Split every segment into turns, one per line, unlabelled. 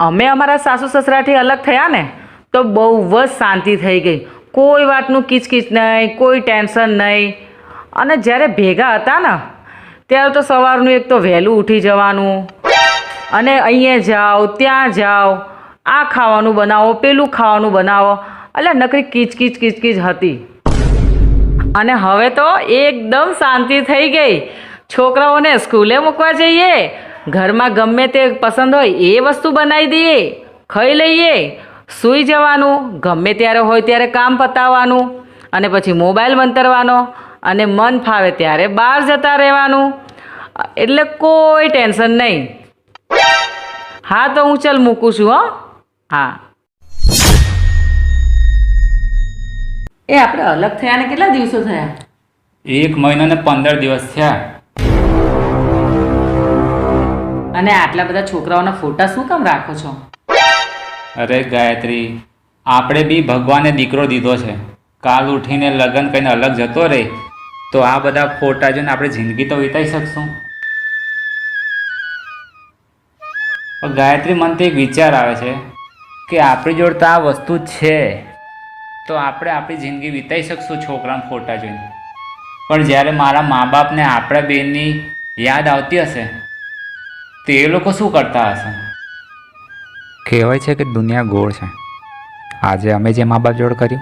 અમે અમારા સાસુ સસરાથી અલગ થયા ને, તો બહુ જ શાંતિ થઈ ગઈ. કોઈ વાતનું કિચકિચ નહીં, કોઈ ટેન્શન નહીં. અને જ્યારે ભેગા હતા ને, ત્યારે તો સવારનું એક તો વહેલું ઉઠી જવાનું. અને અહીંયા જાઓ, ત્યાં જાઓ. આ ખાવાનું બનાવો, પેલું ખાવાનું બનાવો. એટલે નકરી કિચકિચ કિચકિચ હતી. અને હવે તો એકદમ શાંતિ થઈ ગઈ. છોકરાઓને સ્કૂલે મૂકવા જઈએ. ઘરમાં ગમે તે પસંદ હોય એ વસ્તુ બનાવી દઈએ, ખાઈ લઈએ. સૂઈ જવાનું, ગમે ત્યારે હોય ત્યારે કામ પતાવવાનું, અને પછી મોબાઈલ મંતરવાનો અને મન ફાવે ત્યારે બહાર જતા રહેવાનું. એટલે કોઈ ટેન્શન નહીં. હા, તો હું ચાલ મૂકું છું, હો. હા. એ આપણે અલગ થયા ને કેટલા દિવસો થયા?
એક મહિના ને પંદર દિવસ થયા.
અને આટલા બધા છોકરાઓના ફોટા શું કામ રાખો છો?
અરે ગાયત્રી, આપણે બી ભગવાને દીકરો દીધો છે. કાલ ઉઠીને લગ્ન કહીને અલગ જતો રહે, તો આ બધા ફોટા જોઈને આપણે જિંદગી તો વિતાઈ શકશું. ગાયત્રી મનથી એક વિચાર આવે છે કે આપણી જોડે તો આ વસ્તુ છે. તો આપણે આપણી જિંદગી વિતાઈ શકશું છોકરાના ફોટા જોઈને. પણ જ્યારે મારા મા બાપને આપણા બેનની યાદ આવતી હશે તો એ લોકો શું કરતા હશે? કહેવાય છે કે દુનિયા ગોળ છે. આજે અમે જે મા બાપ જોડ કર્યું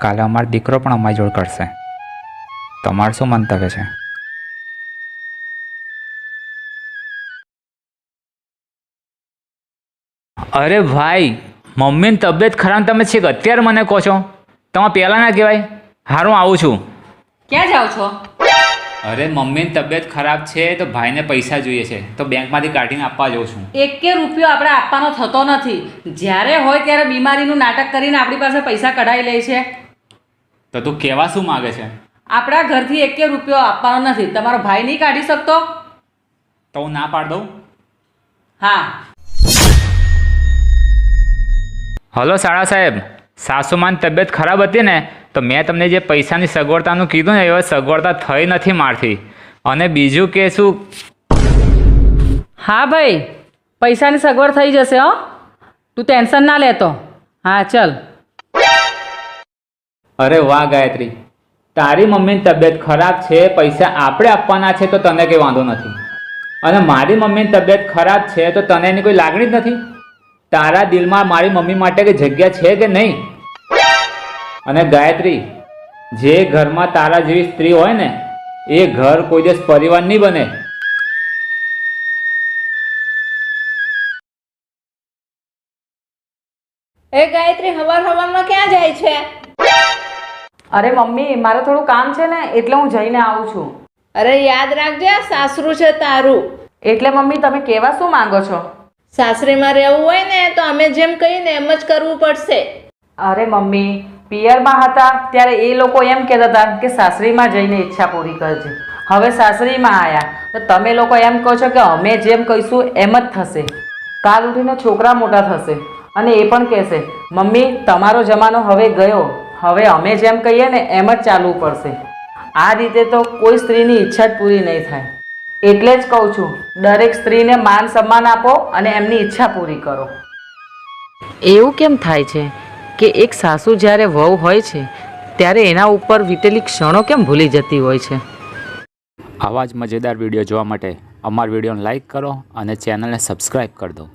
કાલે અમારો દીકરો પણ અમારી જોડ કરશે. તમારું શું મંતવ્ય છે? અરે ભાઈ મમ્મીની તબિયત ખરાબ તમે છેક અત્યારે મને કહો છો. તમે પહેલાં ના કહેવાય. હારું આવું છું.
ક્યાં જાઓ છો?
અરે મમ્મીની તબિયત ખરાબ છે તો ભાઈને પૈસા જોઈએ છે. તો બેંકમાંથી કાઢીને આપવા જાઉં છું.
એકે રૂપિયો આપણે આપવાનો થતો નથી. જ્યારે હોય ત્યારે બીમારીનું નાટક કરીને આપણી પાસે પૈસા કઢાઈ લે છે.
તો તું કહેવા શું માગે છે?
આપણા ઘરથી એકે રૂપિયો આપવાનો નથી. તમારો ભાઈ નહીં કાઢી શકતો?
તો હું ના પાડ દઉં?
હા.
હલો સાળા સાહેબ સાસુમાની તબિયત ખરાબ હતી ને તો મેં તમને જે પૈસાની સગવડતાનું કીધું ને એ સગવડતા થઈ નથી મારથી. અને બીજું કે શું?
હા ભાઈ પૈસાની સગવડ થઈ જશે હો. તું ટેન્શન ના લેતો હા ચલ.
અરે વાહ ગાયત્રી. તારી મમ્મીની તબિયત ખરાબ છે પૈસા આપણે આપવાના છે તો તને કંઈ વાંધો નથી. અને મારી મમ્મીની તબિયત ખરાબ છે તો તને એની કોઈ લાગણી જ નથી? તારા દિલમાં મારી મમ્મી માટે કંઈ જગ્યા છે કે નહીં? અને ગાયત્રી જે ઘરમાં તારા જેવી સ્ત્રી હોય ને એ ઘર કોઈ દિવસ પરિવાર નહીં બને.
એ ગાયત્રી હવાર હવારમાં ક્યાં જાય છે?
અરે મમ્મી મારે થોડું કામ છે ને એટલે હું જઈને આવું છું.
અરે યાદ રાખજે આ સાસરું છે તારું.
એટલે મમ્મી તમે કેવા શું માંગો છો?
સાસરીમાં રહેવું હોય ને તો અમે જેમ કહીને એમ જ કરવું પડશે.
અરે મમ્મી પિયરમાં હતા ત્યારે એ લોકો એમ કહેતા હતા કે સાસરીમાં જઈને ઈચ્છા પૂરી કરજે. હવે સાસરીમાં આવ્યા તો તમે લોકો એમ કહો છો કે અમે જેમ કહીશું એમ જ થશે. કાલ ઉઠીને છોકરા મોટા થશે. અને એ પણ કહેશે, મમ્મી, તમારો જમાનો હવે ગયો. હવે અમે જેમ કહીએ ને એમ જ ચાલવું પડશે. આ રીતે તો કોઈ સ્ત્રીની ઈચ્છા જ પૂરી નહીં થાય. એટલે જ કહું છું, દરેક સ્ત્રીને માન સન્માન આપો અને એમની ઈચ્છા પૂરી કરો. એવું કેમ થાય છે? કે એક સાસુ જ્યારે વહુ હોય છે, ત્યારે એના ઉપર વીતેલી ક્ષણો કેમ ભૂલી જતી હોય છે?
આવા જ મજેદાર વીડિયો જોવા માટે અમારા વિડીયોને લાઇક કરો અને ચેનલને સબસ્ક્રાઈબ કરી દો.